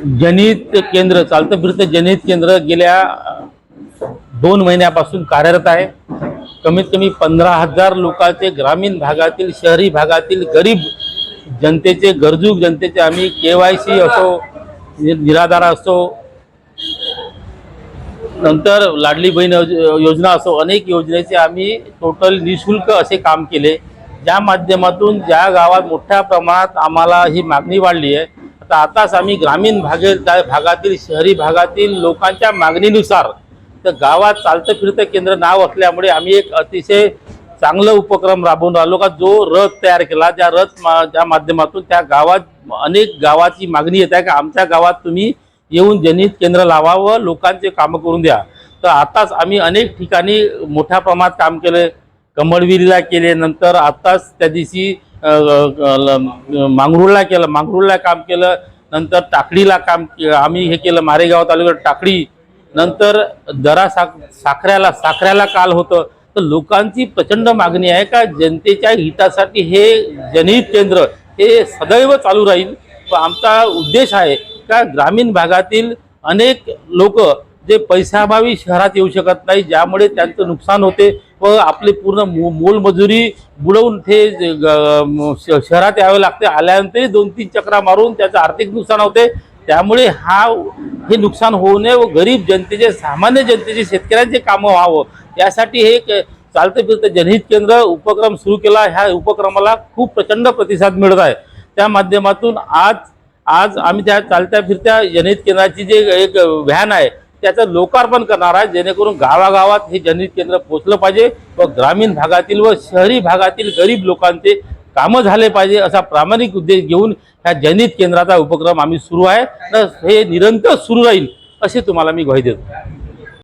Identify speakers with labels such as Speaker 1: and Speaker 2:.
Speaker 1: जनित केंद्र चालतं फिरतं जनित केंद्र गेल्या दोन महिन्यापासून कार्यरत आहे. कमीत कमी पंधरा हजार लोकांचे ग्रामीण भागातील शहरी भागातील गरीब जनतेचे गरजू जनतेचे आम्ही के वाय सी असो निराधार असो नंतर लाडली बहीण योज- योजना असो अनेक योजनेचे आम्ही टोटल निशुल्क असे काम केले. ज्या माध्यमातून ज्या गावात मोठ्या प्रमाणात आम्हाला ही मागणी वाढली आहे आताच आम्ही ग्रामीण भागे भागातील शहरी भागातील लोकांच्या मागणीनुसार तर गावात चालतं फिरतं केंद्र नाव असल्यामुळे आम्ही एक अतिशय चांगलं उपक्रम राबवून राहिलो का जो रथ तयार केला ज्या रथ मा ज्या माध्यमातून त्या गावात अनेक गावाची मागणी येत आहे का आमच्या गावात तुम्ही येऊन जनित केंद्र लावावं लोकांचे कामं करून द्या. तर आताच आम्ही अनेक ठिकाणी मोठ्या प्रमाणात काम केलं कमळविरीला केले नंतर आत्ताच त्या दिवशी मांगरूळला केलं. मांगरूळला काम केलं नंतर टाकडीला काम के- आम्ही हे केलं मारेगाव तालुक्यात टाकडी. नंतर दरा साख साखऱ्याला साखऱ्याला काल होतं. तर लोकांची प्रचंड मागणी आहे का जनतेच्या हितासाठी हे जनहित केंद्र हे सदैव चालू राहील? व आमचा उद्देश आहे का ग्रामीण भागातील अनेक लोक जे पैशाभावी शहरात येऊ शकत नाही ज्यामुळे त्यांचं नुकसान होते व आपली पूर्ण मो- मोलमजुरी बुडवून ते ग- श- शहरात यावे लागते. आल्यानंतरही दोन तीन चक्रा मारून त्याचं आर्थिक नुकसान होते. त्यामुळे हा हे नुकसान होऊ नये व गरीब जनतेचे सामान्य जनतेचे शेतकऱ्यांचे कामं व्हावं. यासाठी हे एक चालतं फिरतं जनहित केंद्र उपक्रम सुरू केला. ह्या उपक्रमाला खूप प्रचंड प्रतिसाद मिळत आहे. त्या माध्यमातून आज आज आम्ही त्या चालत्या फिरत्या जनहित केंद्राची जे एक व्हॅन आहे त्याचं लोकार्पण करणार आहे जेणेकरून गावागावात हे जनहित केंद्र पोचलं पाहिजे व ग्रामीण भागातील व शहरी भागातील गरीब लोकांचे कामं झाले पाहिजे असा प्रामाणिक उद्देश घेऊन ह्या जनहित केंद्राचा उपक्रम आम्ही सुरू आहे. तर हे निरंतर सुरू राहील असे तुम्हाला मी ग्वाही देतो.